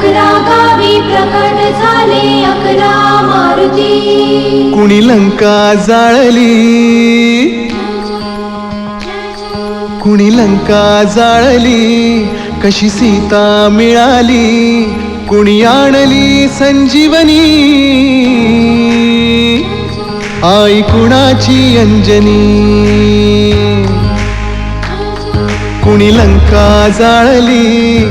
अकरा गावी प्रकट झाले अकरा मारुती. कुणी लंका जाळली? कुणी लंका जाळली? कशी सीता मिळाली? कुणी आणली संजीवनी? आई कुणाची अंजनी? कुणी लंका जाळली?